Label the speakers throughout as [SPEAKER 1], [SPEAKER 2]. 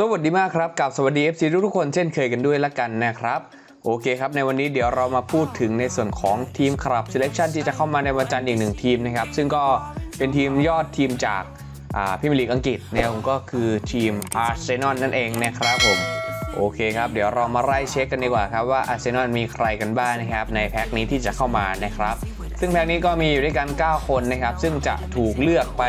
[SPEAKER 1] สวัสดีมากครับกับสวัสดี FC ทุกทุกๆคนเช่นเคยกันด้วยละกันนะครับ โอเคครับ ในวันนี้เดี๋ยวเรามาพูดถึงในส่วนของทีมครับ selection ที่จะเข้ามาในวันจันทร์อีกหนึ่งทีมนะครับ ซึ่งก็เป็นทีมยอดทีมจากอ่าพรีเมียร์ลีกอังกฤษนะครับผมก็คือทีมอาร์เซนอลนั่นเองนะครับผมโอเคครับเดี๋ยวเรามาไล่เช็คกันดีกว่าครับว่าอาร์เซนอลมีใครกันบ้างนะครับ ในแพ็คนี้ที่จะเข้ามานะครับ ซึ่งแพ็คนี้ก็มีอยู่ด้วยกัน 9 คนนะครับ ซึ่งจะถูกเลือกไป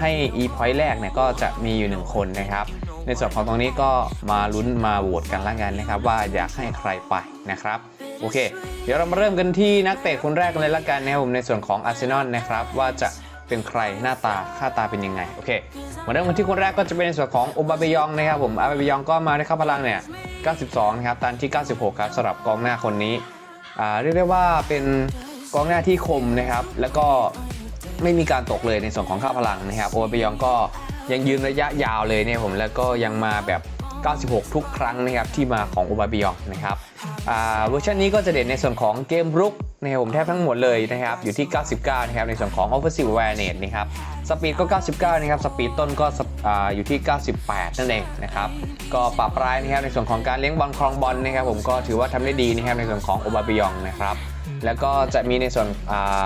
[SPEAKER 1] ให้ e point แรกเนี่ยก็จะมีอยู่ 1 คนนะครับ ในส่วนของตรงนี้ก็มาลุ้นมาโหวตกันละกันนะครับ ว่าอยากให้ใครไปนะครับโอเค เดี๋ยวเรามาเริ่มกันที่นักเตะคนแรกกันเลยละกันนะครับผมในส่วนของอาร์เซนอลนะครับว่าจะเป็นใครหน้าตาค่าตาเป็นยังไงโอเคมาเริ่มกันที่คนแรกก็จะเป็นในส่วนของโอบาเบยองนะครับผมอาบาเบยองก็มาได้เข้าพลังเนี่ย 92 นะครับตันที่ 96 ครับสำหรับกองหน้าคนนี้เรียกได้ว่าเป็น กองหน้าที่คมนะครับ แล้วก็ไม่มีการตกเลยในส่วนของค่าพลังนะครับ โอบาเบยองก็ยังยืนระยะยาวเลยเนี่ยผมแล้วก็ยังมาแบบ 96 ทุกครั้งนะครับที่มาของโอบาเบยองนะครับเวอร์ชันนี้ก็จะเด่นในส่วนของเกมรุกนะครับผมแทบทั้งหมดเลยนะครับอยู่ที่ 99 นะครับในส่วนของ offensive awareness นะครับสปีดก็ 99 นะครับสปีดต้นก็สปอ่าอยู่ที่ 98 นั่นเองนะครับก็ปรับปรายนะครับในส่วนของการเลี้ยงบอลครองบอลนะครับผมก็ถือว่าทำได้ดีนะครับในส่วนของโอบาบิยองนะครับ แล้วก็จะมีในส่วนอ่า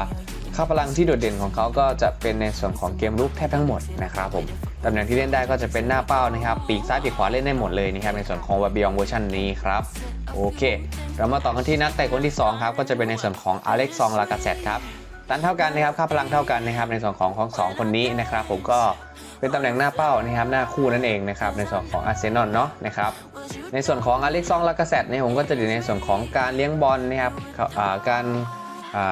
[SPEAKER 1] ค่าพลังที่โดดเด่นของเขาก็จะเป็นในส่วนของเกมลุกแทบทั้งหมดนะครับผมตำแหน่งที่เล่นได้ก็จะเป็นหน้าเป้านะครับปีกซ้ายปีกขวาเล่นได้หมดเลยนะครับในส่วนของโอบาบิยองเวอร์ชันนี้ครับโอเค เรามาต่อกันที่นักเตะคนที่สองครับ ก็จะเป็นในส่วนของอเล็กซองลากาเซตครับตันเท่ากันนะครับค่าพลังเท่ากันนะครับในส่วนของของสองคนนี้นะครับผมก็ เป็นตำแหน่งหน้าเป้านะครับหน้าคู่นั่นเองนะครับในส่วนของอาร์เซนอลเนาะนะครับในส่วนของอเล็กซองลากาเซตเนี่ยผมก็จะอยู่ในส่วนของการเลี้ยงบอลนะครับการ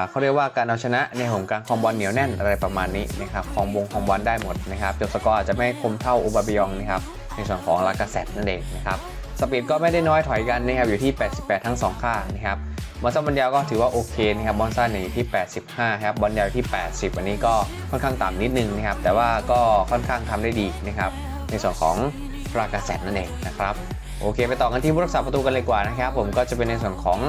[SPEAKER 1] เขาเรียกว่าการเอาชนะในของการคองบอลเหนียวแน่นอะไรประมาณนี้นะครับคองบงคองบอลได้หมดนะครับจนสกอร์อาจจะไม่คมเท่าอุบาบิยองนะครับในส่วนของลากาเซตนั่นเองนะครับสปีดก็ไม่ได้น้อยถอยกันนะครับอยู่ที่ 88 ทั้ง 2 ข้างนะครับ บอลสั้นบอลยาวก็ถือว่าโอเคนะครับบอลสั้นอยู่ที่ 85ครับบอลยาวที่ 80 อันนี้ก็ค่อนข้างต่ำนิดนึงนะครับแต่ว่าก็ค่อนข้างทำได้ดีนะครับในส่วนของรากาเซตนั่นเองนะครับโอเค ไปต่อกันที่ผู้รักษาประตูกันเลยกว่านะครับผมก็จะเป็นในส่วนของ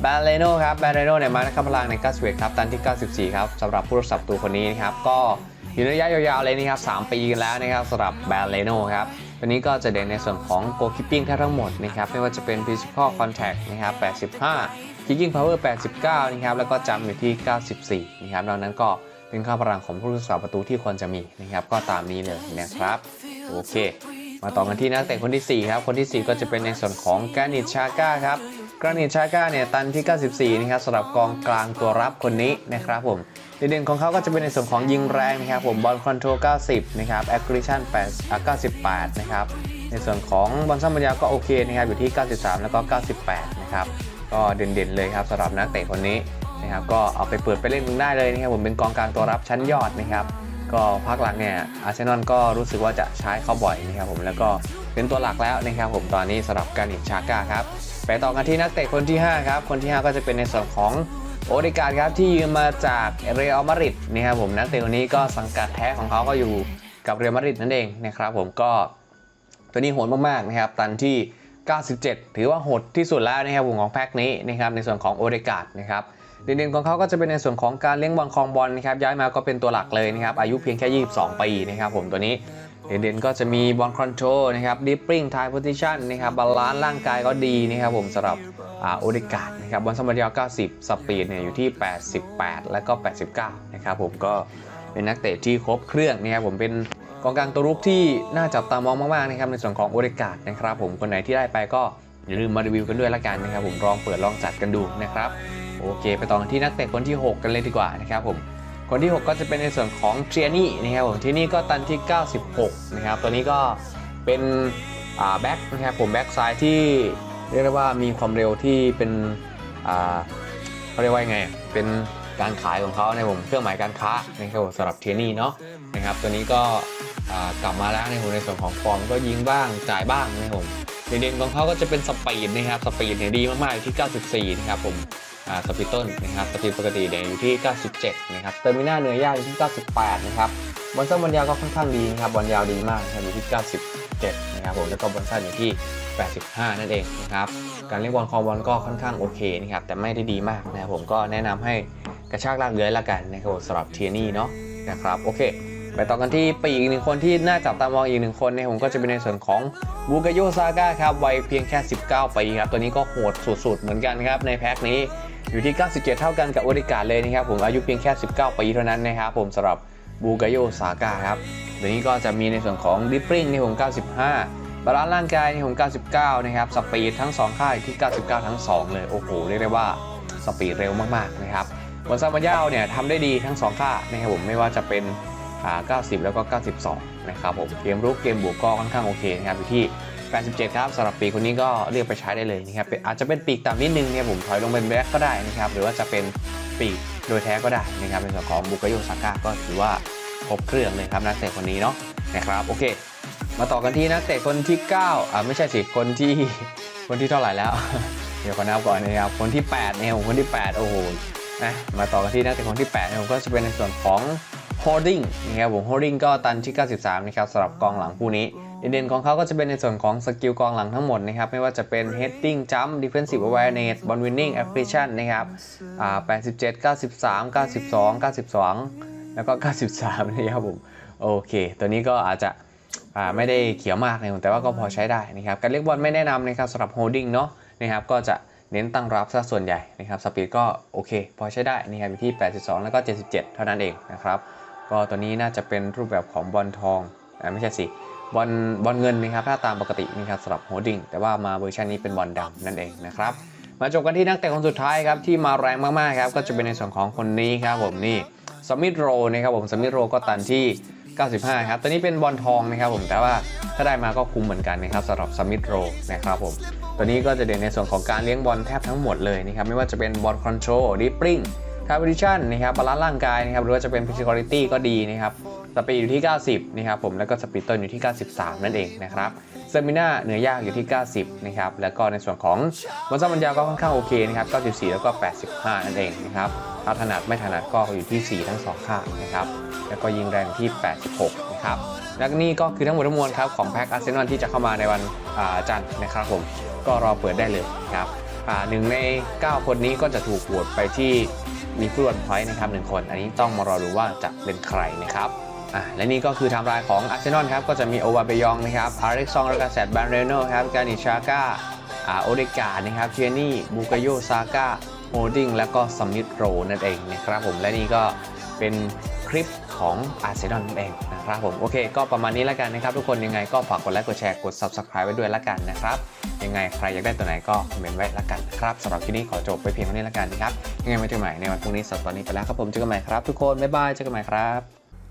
[SPEAKER 1] แบรเลโนครับแบรเลโนเนี่ยมาในพลังใน91ครับตันที่ 94 ครับสำหรับผู้รักษาประตูคนนี้นะครับก็อยู่ในระยะยาวๆเลยนะครับ3ปีกันแล้วนะครับสำหรับแบรเลโนครับ วันนี้ก็จะเด่นในส่วนของ goalkeeping แทบทั้งหมดนะครับไม่ว่าจะเป็น physical contact นะครับ 85 kicking power 89 นะครับแล้วก็จำอยู่ที่ 94 นะครับดังนั้นก็เป็นค่าพลังของผู้รักษาประตูที่ควรจะมีนะครับก็ตามนี้เลยนะครับโอเค มาต่อกันที่นักเตะคนที่ 4 ครับ คนที่ 4 ก็จะเป็นในส่วนของกานิชชาก้าครับกานิชาก้าเนี่ยตันที่ 94 นะครับสำหรับกองกลางตัวรับคนนี้นะครับผม เด่นๆของเขาก็จะเป็นในส่วนของยิงแรงนะครับผมบอลคอนโทรล 90 นะครับ aggression 8 98 นะครับ ในส่วนของบอลสั้นบอลยาวก็โอเคนะครับอยู่ที่ 93 แล้วก็ 98 นะครับ ก็เด่นๆเลยครับสำหรับนักเตะคนนี้นะครับก็เอาไปเปิดไปเล่นมึงได้เลยนะครับผมเป็นกองกลางตัวรับชั้นยอดนะครับก็ภาคหลังเนี่ยอาร์เซนอลก็รู้สึกว่าจะใช้เขาบ่อยนะครับผมแล้วก็เป็นตัวหลักแล้วนะครับผมตอนนี้สำหรับการินชาก้าครับไปต่อกันที่นักเตะคนที่ 5 ครับ คนที่ 5 ก็จะเป็นในส่วนของ โอเดการ์ดครับที่ยืมมาจากเรอัลมาดริดนะครับผมนักเตะคนนี้ก็สังกัดแท้ของเขาก็อยู่กับเรอัลมาดริดนั่นเองนะครับผมก็ตัวนี้โหดมากๆนะครับตันที่ 97 ถือว่าโหดที่สุดแล้วนะครับผมของแพ็คนี้นะครับในส่วนของโอเดการ์ดนะครับเด่นๆของเขาก็จะเป็นในส่วนของการเลี้ยงบอลคองบอลนะครับย้ายมาก็เป็นตัวหลักเลยนะครับอายุเพียงแค่ 22 ปีนะครับผมตัวนี้ เด่นๆก็จะมีบอลคอนโทรลนะครับดิปปิ้งไทโพซิชันนะครับบาลานซ์ร่างกายก็ดีนะครับผมสำหรับโอเดการ์ดนะครับบอลสมบัติยาว90 สปีดเนี่ยอยู่ที่ 88 และก็ 89 นะครับผมก็เป็นนักเตะที่ครบเครื่องนะครับผมเป็นกองกลางตัวรุกที่น่าจับตามองมากๆนะครับในส่วนของโอเดการ์ดนะครับผมคนไหนที่ได้ไปก็อย่าลืมมารีวิวกันด้วยละกันนะครับผมลองเปิดลองจัดกันดูนะครับโอเค ไปต่อกันที่นักเตะคนที่ 6 กันเลยดีกว่านะครับผม คนที่ 6 ก็จะเป็นในส่วนของเทรียนี่นะครับผมที่นี่ก็ตันที่ 96 นะครับ ตัวนี้ก็เป็นแบ็คนะครับผมแบ็คซ้ายที่เรียกได้ว่ามีความเร็วที่เป็นเขาเรียกว่าไง เป็นการขายของเขาในผมเครื่องหมายการค้านะครับผมสำหรับเทรนนี่เนาะนะครับตัวนี้ก็กลับมาแล้วในผมในส่วนของฟอร์มก็ยิงบ้างจ่ายบ้างนะครับผมเด่นๆของเขาก็จะเป็นสปีดนะครับสปีดเนี่ยดีมากๆที่ 94 นะครับผม สปีดต้นนะครับสปีดปกติเนี่ยอยู่ที่ 97 นะครับ เตอร์มิน่าเนื้อยากอยู่ที่ 98 นะครับ บอลสั้นบอลยาวก็ค่อนข้างดีนะครับ บอลยาวดีมากนะครับอยู่ที่ 97 นะครับผม แล้วก็บอลสั้นอยู่ที่ 85 นั่นเองนะครับ การเล่นบอลคองบอลก็ค่อนข้างโอเคนะครับ แต่ไม่ได้ดีมากนะครับผม ก็แนะนำให้กระชากลากเลื้อยละกันนะครับสำหรับเทียนี่เนาะนะครับ โอเค ไปต่อกันที่ปีกอีกหนึ่งคนที่น่าจับตามองอีกหนึ่งคนเนี่ยผมก็จะเป็นในส่วนของบูกาโยซาก้าครับ วัยเพียงแค่ 19 ปีครับ ตัวนี้ก็โหดสุดๆ เหมือนกันครับในแพ็คนี้ อยู่ที่ 97 เท่ากันกับโอริกาเลยนะครับผมอายุเพียงแค่ 19 ปีเท่านั้นนะครับผมสำหรับบูกายโยซากาครับตัวนี้ก็จะมีในส่วนของดิปริงในผม 95 บาลานซ์ร่างกายในผม 99 นะครับสปีดทั้ง 2 ค่ายที่ 99 ทั้ง 2 เลย โอ้โห เรียกได้ว่าสปีดเร็วมาก ๆ นะครับบนซามาย่าเนี่ยทำได้ดีทั้ง 2 ค่านะครับผมไม่ว่าจะเป็น 90 แล้วก็ 92 นะครับผมเกมรุกเกมบวกก็ค่อนข้างโอเคนะครับอยู่ที่ 87 ครับสำหรับปีคนนี้ก็เรียกไปใช้ได้เลยนะครับอาจจะเป็นปีกต่ำนิดนึงเนี่ยผมถอยลงเป็นแบ็คก็ได้นะครับหรือว่าจะเป็นปีกโดยแท้ก็ได้นะครับในส่วนของบุกโยซาก้าก็ถือว่าครบเครื่องเลยครับนักเตะคนนี้เนาะนะครับโอเค มาต่อกันที่นักเตะคนที่ 9อ่าไม่ใช่สิคนที่คนที่เท่าไหร่แล้ว เดี๋ยวก่อนนับก่อนนะครับคนที่8เนี่ยผมคนที่ 8 โอ้โหนะมาต่อกันที่นักเตะคนที่8เนี่ยผมก็จะเป็นในส่วนของ holding นะครับผม holding ก็ตันที่ 93 นะครับสำหรับกองหลังคู่นี้ เด่นๆของเขาก็จะเป็นในส่วนของสกิลกองหลังทั้งหมดนะครับ ไม่ว่าจะเป็น heading jump defensive awareness ball winning appreciation นะครับอ่า87 93 92 92 แล้วก็ 93 นะครับผม โอเค ตัวนี้ก็อาจจะอ่าไม่ได้เขียวมากนะแต่ว่าก็พอใช้ได้นะครับ การเรียกบอลไม่แนะนำนะครับสำหรับโฮดดิ้งเนาะนะครับ ก็จะเน้นตั้งรับซะส่วนใหญ่นะครับ สปีดก็โอเค พอใช้ได้นะครับอยู่ที่ 82 แล้วก็ 77 เท่านั้นเองนะครับ ก็ตัวนี้น่าจะเป็นรูปแบบของบอลทองอไม่ใช่สิ บอลบอลเงินนะครับ ถ้าตามปกตินะครับสำหรับโฮดดิ้งแต่ว่ามาเวอร์ชันนี้เป็นบอลดำนั่นเองนะครับ มาจบกันที่นักเตะคนสุดท้ายครับ ที่มาแรงมากๆครับ ก็จะเป็นในส่วนของคนนี้ครับผมนี่สมิธโรนะครับผมสมิธโรก็ตันที่ 95 ครับตัวนี้เป็นบอลทองนะครับผมแต่ว่าถ้าได้มาก็คุ้มเหมือนกันนะครับสำหรับสมิธโรนะครับผมตัวนี้ก็จะเด่นในส่วนของการเลี้ยงบอลแทบทั้งหมดเลยนะครับไม่ว่าจะเป็นบอลคอนโทรลดิปริงคาร์บิชันนะครับบาลานซ์ร่างกายนะครับหรือว่าจะเป็นฟิสิกอลิตี้ก็ดีนะครับ สปีดอยู่ที่ 90 นะครับผม แล้วก็สปีดต้นอยู่ที่ 93 นั่นเองนะครับเซมิน่าเหนือยากอยู่ที่ 90 นะครับ แล้วก็ในส่วนของบอลซัมบัญญาก็ค่อนข้างโอเคนะครับ 94 แล้วก็ 85 นั่นเองนะครับถ้าถนัดไม่ถนัดก็อยู่ที่ 4 ทั้ง 2 ข้างนะครับ แล้วก็ยิงแรงที่ 86 นะครับ และนี่ก็คือทั้งหมดทั้งมวลครับของแพ็กอาร์เซนอลที่จะเข้ามาในวันจันทร์นะครับผม ก็รอเปิดได้เลยนะครับหนึ่งใน 9 คนนี้ก็จะถูกโหวตไปที่มีฟุตบอลพอยต์นะครับหนึ่งคน อันนี้ต้องมารอดูว่าจะเป็นใครนะครับ อ่าและนี่ก็คือไทม์ไลน์ของอาร์เซนอลครับก็จะมีโอวาเบยองนะครับอาร์เร็กซองรากาเซตแบนเรโนครับกานิชาก้าอ่าโอเดกานะครับเทียนี่บูกาโยซาก้าโฮดิ้งแล้วก็สมิธโรนั่นเองนะครับผมและนี่ก็เป็นคลิปของอาร์เซนอลนั่นเองนะครับผมโอเค ก็ประมาณนี้แล้วกันนะครับ ทุกคนยังไงก็ฝากกดไลค์กดแชร์กด subscribe ไว้ด้วยละกันนะครับยังไงใครอยากได้ตัวไหนก็คอมเมนต์ไว้ละกันนะครับสำหรับคลิปนี้ขอจบไปเพียงเท่านี้ละกันนะครับยังไงไว้เจอกันใหม่ในวันพรุ่งนี้สำหรับตอนนี้ไปแล้วครับผมเจอกันใหม่ครับทุกคนบ๊ายบายเจอกันใหม่ครับ